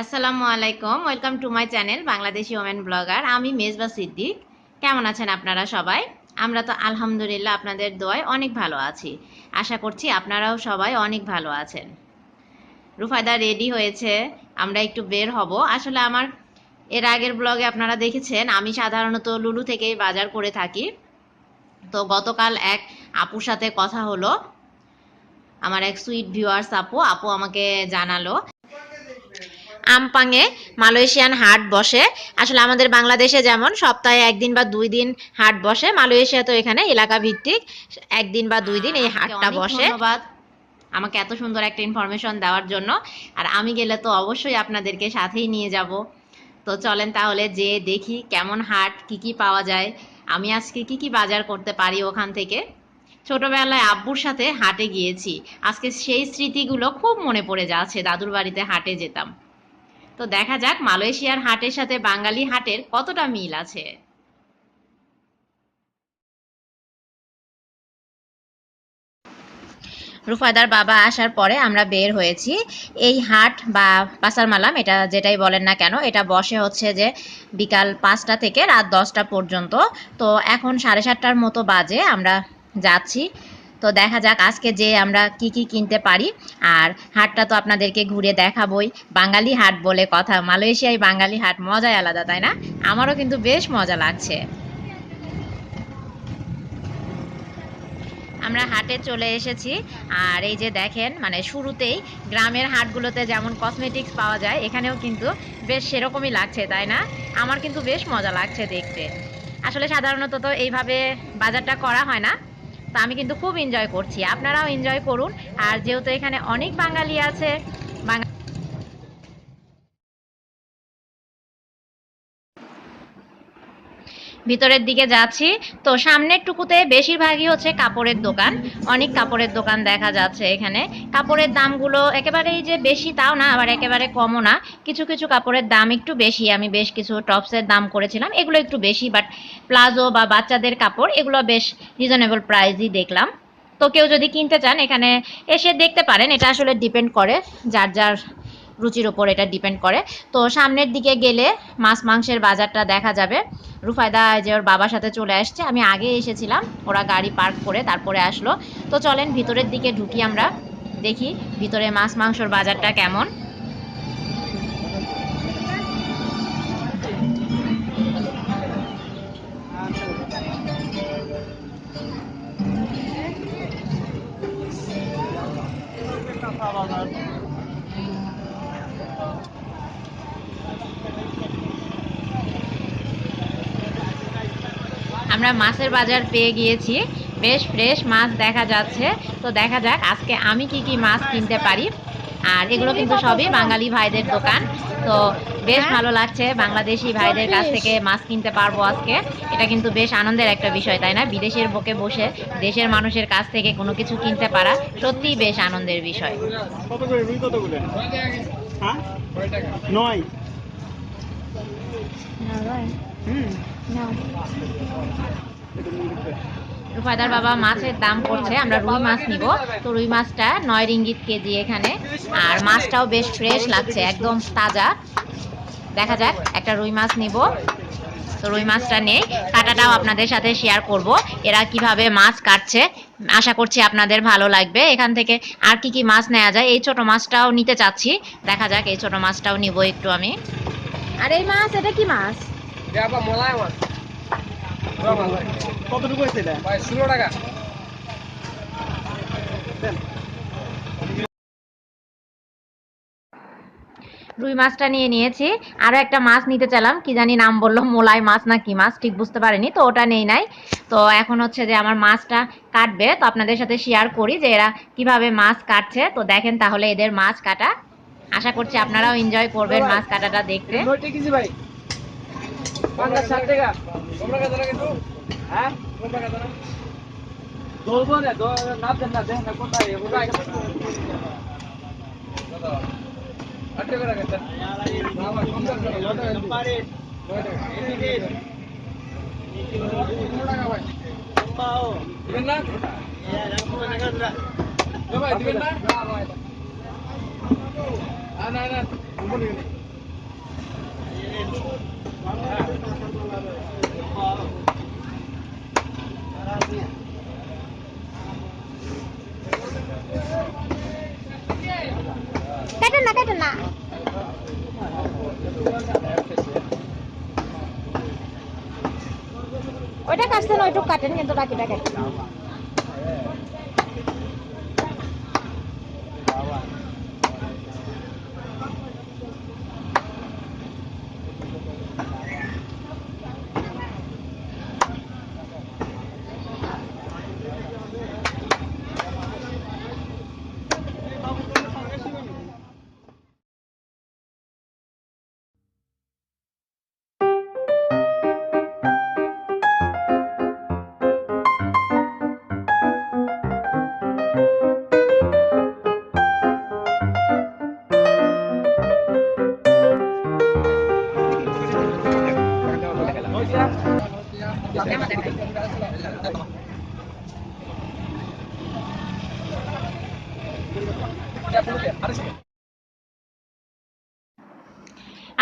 আসসালামু আলাইকুম welcome to my channel Bangladeshi women blogger আমি মেজবা সিদ্দিক। কেমন আছেন আপনারা সবাই? আমরা তো আলহামদুলিল্লাহ আপনাদের দোয়ায় অনেক ভালো আছি। আশা করছি আপনারাও সবাই অনেক ভালো আছেন। রুফায়দা রেডি হয়েছে, আমরা একটু বের হব। আসলে আমার, এর আগের ব্লগে আপনারা দেখেছেন, আমি সাধারণত লুলু থেকেই বাজার করে থাকি। তো গতকাল এক আপুর সাথে কথা হলো। আমার এক সুইট ভিউয়ার্স আপু আপু আমাকে জানালো আমপাঙে মালয়েশিয়ান হাট বসে। আসলে আমাদের বাংলাদেশে যেমন সপ্তাহে একদিন বা দুই দিন হাট বসে মালয়েশিয়া তো এখানে এলাকা ভিত্তিক একদিন বা দুই দিন এই হাটটা বসে। আমাকে এত সুন্দর একটা ইনফরমেশন দেওয়ার জন্য। আর আমি গেলে তো অবশ্যই আপনাদেরকে সাথেই নিয়ে যাব। তো চলেন তাহলে যে দেখি কেমন হাট কি কি পাওয়া যায়। আমি আজকে কি কি বাজার করতে পারি ওখান থেকে। ছোটবেলায় আব্বুর সাথে হাটে গিয়েছি। আজকে সেই স্মৃতিগুলো খুব মনে পড়ে যাচ্ছে দাদুর বাড়িতে হাটে যেতাম। তো দেখা যাক মালয়েশিয়ার হাটের সাথে বাঙালি হাটের কতটা মিল আছে। রুফাদার বাবা আসার পরে আমরা বের হয়েছি। এই হাট বা পাসার মালাম এটা যেটাই বলেন না কেন, এটা বসে হচ্ছে যে বিকাল পাঁচটা থেকে রাত দশটা পর্যন্ত। তো এখন সাড়ে সাতটার মতো বাজে, আমরা যাচ্ছি। তো দেখা যাক আজকে যে আমরা কি কি কিনতে পারি। আর হাটটা তো আপনাদেরকে ঘুরে দেখাবই। বাঙালি হাট বলে কথা। মালয়েশিয়ায় বাঙালি হাট মজাই আলাদা, তাই না? আমারও কিন্তু বেশ মজা লাগছে। আমরা হাটে চলে এসেছি। আর এই যে দেখেন মানে শুরুতেই গ্রামের হাটগুলোতে যেমন কসমেটিক্স পাওয়া যায়, এখানেও কিন্তু বেশ সেরকমই লাগছে, তাই না? আমার কিন্তু বেশ মজা লাগছে দেখতে। আসলে সাধারণত তো এইভাবে বাজারটা করা হয় না। তো আমি কিন্তু খুব এনজয় করছি। আপনারাও এনজয় করুন। আর যেহেতু এখানে অনেক বাঙালি আছে বাঙা- ভিতরের দিকে যাচ্ছি। তো সামনের টুকুতে বেশিরভাগই হচ্ছে কাপড়ের দোকান। অনেক কাপড়ের দোকান দেখা যাচ্ছে এখানে। কাপড়ের দামগুলো একেবারেই যে বেশি তাও না, আবার একেবারে কমও না। কিছু কিছু কাপড়ের দাম একটু বেশি। আমি বেশ কিছু টপসের দাম করেছিলাম। এগুলো একটু বেশি বাট প্লাজো বা বাচ্চাদের কাপড়, এগুলো বেশ রিজনেবল প্রাইসই দেখলাম। তো কেউ যদি কিনতে চান এখানে এসে দেখতে পারেন। এটা আসলে ডিপেন্ড করে যার যার রুচির ওপর এটা ডিপেন্ড করে। তো সামনের দিকে গেলে মাছ মাংসের বাজারটা দেখা যাবে। রুফায়দা যে ওর বাবার সাথে চলে আসছে, আমি আগে এসেছিলাম, ওরা গাড়ি পার্ক করে তারপরে আসলো। তো চলেন ভিতরের দিকে ঢুকি আমরা, দেখি ভিতরে মাছ মাংসর বাজারটা কেমন। আমরা মাছের বাজার পেয়ে গিয়েছি। বেশ ফ্রেশ মাছ দেখা যাচ্ছে। তো দেখা যাক আজকে আমি কি কি মাছ কিনতে পারি। আর এগুলো কিন্তু সবই বাঙালি ভাইদের দোকান। তো বেশ ভালো লাগছে বাংলাদেশি ভাইদের কাছ থেকে মাছ কিনতে পারব আজকে। এটা কিন্তু বেশ আনন্দের একটা বিষয় তাই না? বিদেশের বুকে বসে দেশের মানুষের কাছ থেকে কোনো কিছু কিনতে পারা সত্যিই বেশ আনন্দের বিষয়। কত করে রুই কত করে হ্যাঁ নয়। রুফাদার বাবা মাছের দাম করছে আমরা রুই মাছ নিব। তো রুই মাছটা নয় রিঙ্গিত কেজি এখানে। আর মাছটাও বেশ ফ্রেশ লাগছে, একদম তাজা। দেখা যাক, একটা রুই মাছ নিব। তো রুই মাছটা নেই। কাটাটাও আপনাদের সাথে শেয়ার করব। এরা কীভাবে মাছ কাটছে, আশা করছি আপনাদের ভালো লাগবে। এখান থেকে আর কি কি মাছ নেওয়া যায়, এই ছোট মাছটাও নিতে চাচ্ছি। দেখা যাক, এই ছোট মাছটাও নিব একটু আমি। আর এই মাছ, এটা কি মাছ? কতটুকু হয়েছে এটা? ষোলো টাকা। রুই মাছটা নিয়ে নিয়েছি। আরও একটা মাছ নিতে চাইলাম। কি জানি নাম বলল মোলাই মাছ না কি মাছ ঠিক বুঝতে পারিনি তো ওটা নেই নাই। তো এখন হচ্ছে যে আমার মাছটা কাটবে। তো আপনাদের সাথে শেয়ার করি যে এরা কীভাবে মাছ কাটছে। তো দেখেন তাহলে এদের মাছ কাটা। আশা করছি আপনারাও এনজয় করবেন মাছ কাটাটা দেখতে। ভাই পঞ্চাশ ষাট টাকা। তোমরা কত কিন্তু হ্যাঁ? তোমরা কত টাকা? ধরবো না না দেন না দেন না কোথায়? কোথায়? আট টাকা রাখেন দিবেন না? ভাই দিবেন না? না না কাটেন না কাটেন না ওইটা কাটছেন ওইটুকু কাটেন কিন্তু বাকিটা কাটেন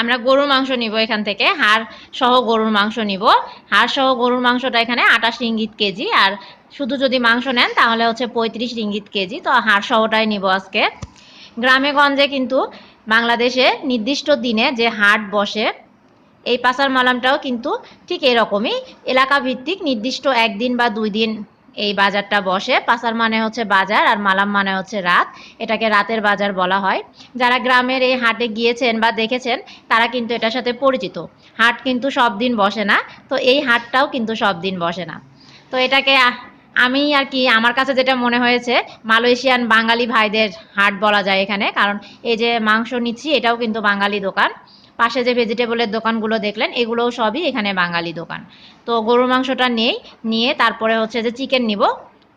আমরা গরুর মাংস নিব এখান থেকে, হাড় সহ গরুর মাংস নিব। হাড় সহ গরুর মাংসটা এখানে আটাশ রিঙ্গিত কেজি, আর শুধু যদি মাংস নেন তাহলে হচ্ছে পঁয়ত্রিশ রিঙ্গিত কেজি, তো হাড় সহটাই নিব আজকে। গ্রামে গঞ্জে কিন্তু বাংলাদেশে নির্দিষ্ট দিনে যে হাট বসে এই পাসার মালামটাও কিন্তু ঠিক এরকমই। এলাকা ভিত্তিক নির্দিষ্ট একদিন বা দুই দিন এই বাজারটা বসে। পাসার মানে হচ্ছে বাজার আর মালাম মানে হচ্ছে রাত। এটাকে রাতের বাজার বলা হয়। যারা গ্রামের এই হাটে গিয়েছেন বা দেখেছেন, তারা কিন্তু এটার সাথে পরিচিত। হাট কিন্তু সব দিন বসে না। তো এই হাটটাও কিন্তু সব দিন বসে না। তো এটাকে আমি আর কি, আমার কাছে যেটা মনে হয়েছে, মালয়েশিয়ান বাঙালি ভাইদের হাট বলা যায় এখানে। কারণ এই যে মাংস নিচ্ছি, এটাও কিন্তু বাঙালি দোকান। পাশে যে ভেজিটেবলের দোকানগুলো দেখলেন, এগুলোও সবই এখানে বাঙালি দোকান। তো গরুর মাংসটা নেই, নিয়ে তারপরে হচ্ছে যে চিকেন নিব।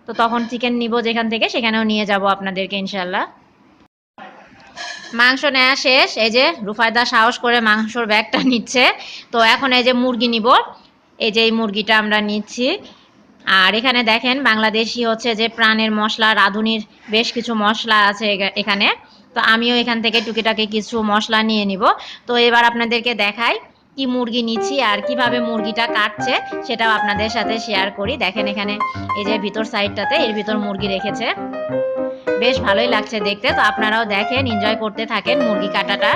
তো তখন চিকেন নিব যেখান থেকে, সেখানেও নিয়ে যাব আপনাদেরকে ইনশাল্লাহ মাংস নেওয়া শেষ, এই যে রুফায়দা সাহস করে মাংসর ব্যাগটা নিচ্ছে। তো এখন এই যে মুরগি নিব, এই যে এই মুরগিটা আমরা নিচ্ছি। আর এখানে দেখেন বাংলাদেশি হচ্ছে যে প্রাণের মশলা, রাঁধুনির বেশ কিছু মশলা আছে এখানে। তো আমিও এখান থেকে টুকিটাকি কিছু মশলা নিয়ে নিব। তো এবার আপনাদেরকে দেখাই কি মুরগি নিচ্ছি আর কীভাবে মুরগিটা কাটছে, সেটাও আপনাদের সাথে শেয়ার করি। দেখেন এখানে এই যে ভিতর সাইডটাতে এর ভিতর মুরগি রেখেছে। বেশ ভালোই লাগছে দেখতে। তো আপনারাও দেখেন এনজয় করতে থাকেন মুরগি কাটাটা।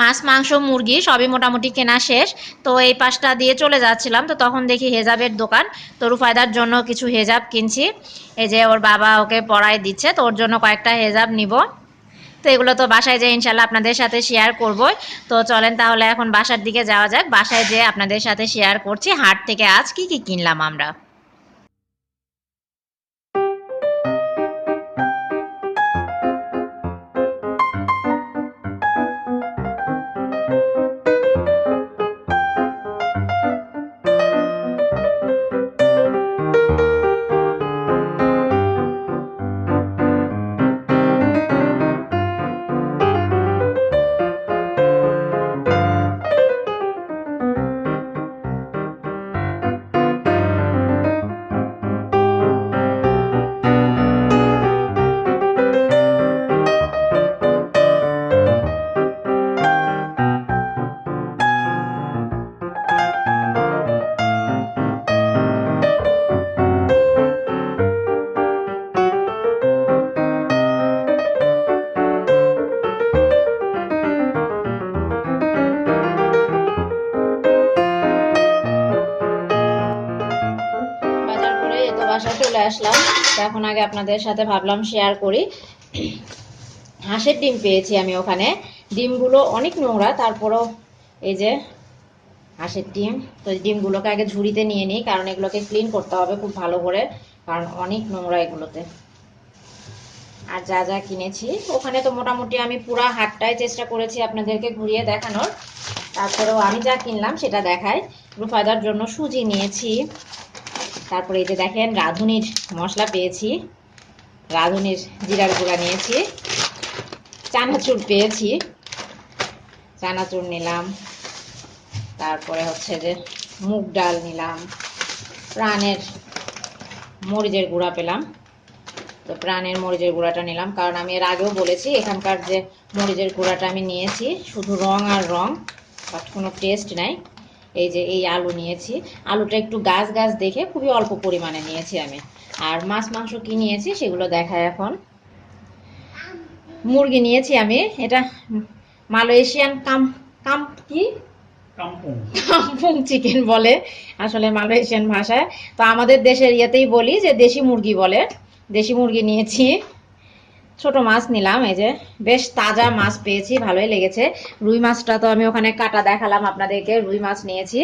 মাছ, মাংস, মুরগি সবই মোটামুটি কেনা শেষ। তো এই পাশটা দিয়ে চলে যাচ্ছিলাম। তো তখন দেখি হেজাবের দোকান। তো রুফায়দার জন্য কিছু হেজাব কিনছি। এই যে ওর বাবা ওকে পড়ায় দিচ্ছে। তো ওর জন্য কয়েকটা হেজাব নিব। তো এগুলো তো বাসায় যেয়ে ইনশাল্লাহ আপনাদের সাথে শেয়ার করব তো চলেন তাহলে এখন বাসার দিকে যাওয়া যাক। বাসায় যেয়ে আপনাদের সাথে শেয়ার করছি। হাট থেকে আজ কি কি কিনলাম আমরা? চলে আসলাম। এখন আগে আপনাদের সাথে ভাবলাম শেয়ার করি। হাঁসের ডিম পেয়েছি আমি ওখানে। ডিমগুলো অনেক নোংরা, তারপরেও এই যে হাঁসের ডিম। তো ডিমগুলোকে আগে ঝুড়িতে নিয়ে নিই, কারণ এগুলোকে ক্লিন করতে হবে খুব ভালো করে, কারণ অনেক নোংরা এগুলোতে। আর যা যা কিনেছি, ওখানে তো মোটামুটি আমি পুরা হাটটাই চেষ্টা করেছি আপনাদেরকে ঘুরিয়ে দেখানোর। তারপরেও আমি যা কিনলাম সেটা দেখাই। রুফায়দার জন্য সুজি নিয়েছি। তারপরে এই যে দেখেন, রাঁধুনির মশলা পেয়েছি। রাঁধুনির জিরার গুঁড়া নিয়েছি। চানাচুর পেয়েছি। চানাচুর নিলাম। তারপরে হচ্ছে যে মুগ ডাল নিলাম। প্রাণের মরিচের গুঁড়া পেলাম। তো প্রাণের মরিচের গুঁড়াটা নিলাম। কারণ আমি এর আগেও বলেছি, এখানকার যে মরিচের গুঁড়াটা আমি নিয়েছি, শুধু রং আর রং, বাট কোনো টেস্ট নাই। এই যে এই আলু নিয়েছি। আলুটা একটু গাছ গাছ দেখে খুবই অল্প পরিমাণে নিয়েছি আমি। আর মাছ মাংস কি নিয়েছি সেগুলো দেখায় এখন। মুরগি নিয়েছি আমি এটা মালয়েশিয়ান কাম কাম কি? কাম্পুং চিকেন বলে আসলে মালয়েশিয়ান ভাষায়। তো আমাদের দেশের ইয়েতেই বলি যে দেশি মুরগি বলে। দেশি মুরগি নিয়েছি। ছোট মাছ নিলাম, এই যে। বেশ তাজা মাছ পেয়েছি, ভালোই লেগেছে। রুই মাছটা তো আমি ওখানে কাটা দেখালাম আপনাদেরকে, রুই মাছ নিয়েছি।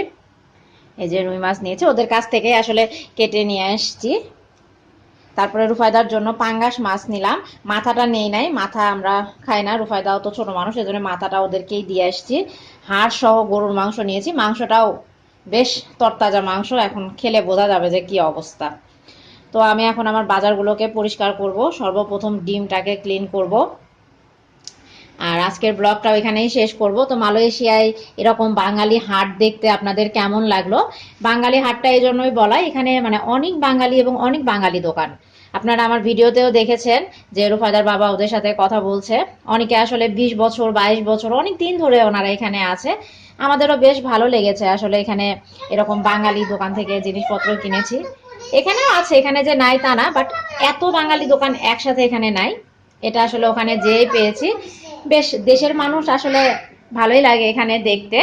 এই যে রুই মাছ নিয়েছি, ওদের কাছ থেকে আসলে কেটে নিয়ে আসছি। তারপরে রুফায়দার জন্য পাঙ্গাস মাছ নিলাম। মাথাটা নেই নাই, মাথা আমরা খাই না, রুফায়দাও তো ছোট মানুষ এজন্য মাথাটা ওদেরকেই দিয়ে আসছি। হাড় সহ গরুর মাংস নিয়েছি, মাংসটাও বেশ তরতাজা মাংস, এখন খেলে বোঝা যাবে যে কি অবস্থা। তো আমি এখন আমার বাজারগুলোকে পরিষ্কার করব। সর্বপ্রথম ডিমটাকে ক্লিন করব। আর আজকের ব্লগটাও এখানেই শেষ করব। তো মালয়েশিয়ায় এরকম বাঙালি হাট দেখতে আপনাদের কেমন লাগল? বাঙালি হাটটা এই জন্যই বলা এখানে মানে অনেক বাঙালি এবং অনেক বাঙালি দোকান। আপনারা আমার ভিডিওতেও দেখেছেন যে রুফাদার বাবা ওদের সাথে কথা বলছে। অনেকে আসলে বিশ বছর, বাইশ বছর, অনেক দিন ধরে ওনারা এখানে আছে। আমাদেরও বেশ ভালো লেগেছে আসলে এখানে এরকম বাঙালি দোকান থেকে জিনিসপত্র কিনেছি। এখানেও আছে, এখানে যে নাই তা না বাট এত বাঙালি দোকান একসাথে এখানে নাই। এটা আসলে ওখানে যেই পেয়েছি। বেশ, দেশের মানুষ আসলে ভালোই লাগে এখানে দেখতে।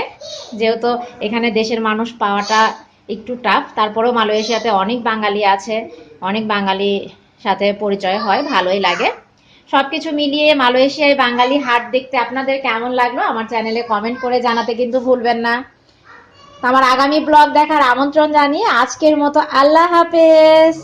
যেহেতু এখানে দেশের মানুষ পাওয়াটা একটু টাফ তারপরেও মালয়েশিয়াতে অনেক বাঙালি আছে, অনেক বাঙালি সাথে পরিচয় হয়, ভালোই লাগে। সবকিছু মিলিয়ে মালয়েশিয়ায় বাঙালি হাট দেখতে আপনাদের কেমন লাগল? আমার চ্যানেলে কমেন্ট করে জানাতে কিন্তু ভুলবেন না। আমার আগামী ব্লগ দেখার আমন্ত্রণ জানিয়ে আজকের মতো আল্লাহ হাফেজ।